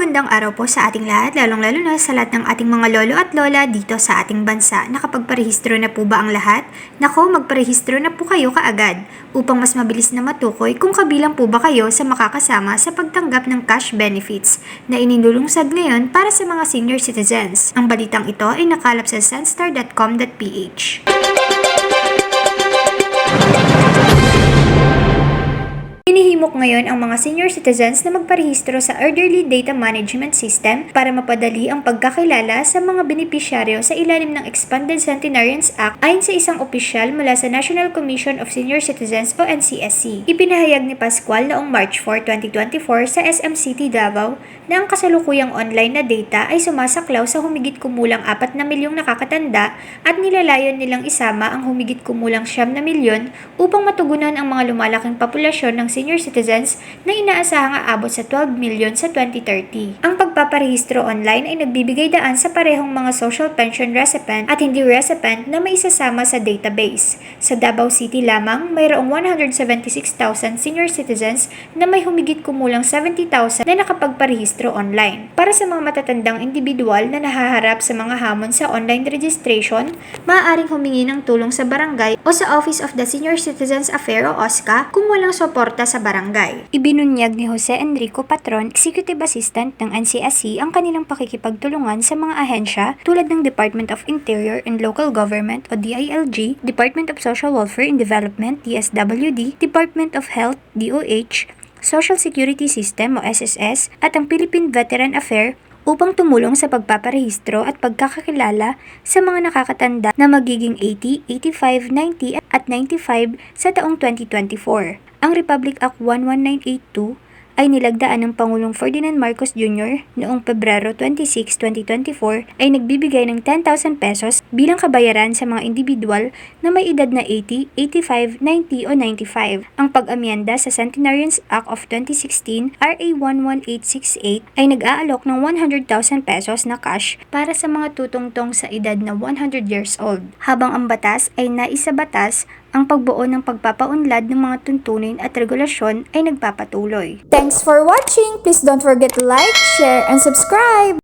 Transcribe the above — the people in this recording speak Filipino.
magandang araw po sa ating lahat, lalong-lalo na sa lahat ng ating mga lolo at lola dito sa ating bansa. Nakapagparehistro na po ba ang lahat? Nako, magparehistro na po kayo kaagad upang mas mabilis na matukoy kung kabilang po ba kayo sa makakasama sa pagtanggap ng cash benefits na ininulungsad ngayon para sa mga senior citizens. Ang balitang ito ay nakalap sa sunstar.com.ph. Inihimok ngayon ang mga senior citizens na magparehistro sa Elderly Data Management System para mapadali ang pagkakilala sa mga benepisyaryo sa ilalim ng Expanded Centenarians Act ayon sa isang opisyal mula sa National Commission of Senior Citizens o NCSC. Ipinahayag ni Pascual noong March 4, 2024 sa SMCT Davao na ang kasalukuyang online na data ay sumasaklaw sa humigit kumulang 4 na milyong nakakatanda at nilalayon nilang isama ang humigit kumulang 9 na milyon upang matugunan ang mga lumalaking populasyon ng senior citizens na inaasahang aabot sa 12 million sa 2030. Ang pagpaparehistro online ay nagbibigay daan sa parehong mga social pension recipient at hindi recipient na may isasama sa database. Sa Davao City lamang, mayroong 176,000 senior citizens na may humigit kumulang 70,000 na nakapagparehistro online. Para sa mga matatandang individual na nahaharap sa mga hamon sa online registration, maaaring humingi ng tulong sa barangay o sa Office of the Senior Citizens Affairs o OSCA kung walang suporta sa barangay. Ibinunyag ni Jose Enrico Patron, Executive Assistant ng NCSC ang kanilang pakikipagtulungan sa mga ahensya tulad ng Department of Interior and Local Government o DILG, Department of Social Welfare and Development DSWD, Department of Health DOH, Social Security System o SSS at ang Philippine Veteran Affair upang tumulong sa pagpaparehistro at pagkakakilala sa mga nakakatanda na magiging 80, 85, 90 at 95 sa taong 2024. Ang Republic Act 11982 ay nilagdaan ng Pangulong Ferdinand Marcos Jr. noong Pebrero 26, 2024 ay nagbibigay ng 10,000 pesos bilang kabayaran sa mga individual na may edad na 80, 85, 90 o 95. Ang pag-amyenda sa Centenarians Act of 2016 RA 11868 ay nag-aalok ng 100,000 pesos na cash para sa mga tutungtong sa edad na 100 years old. Habang ang batas ay naisabatas ang pagbuo ng pagpapaunlad ng mga tuntunin at regulasyon ay nagpapatuloy. Thanks for watching! Please don't forget to like, share, and subscribe!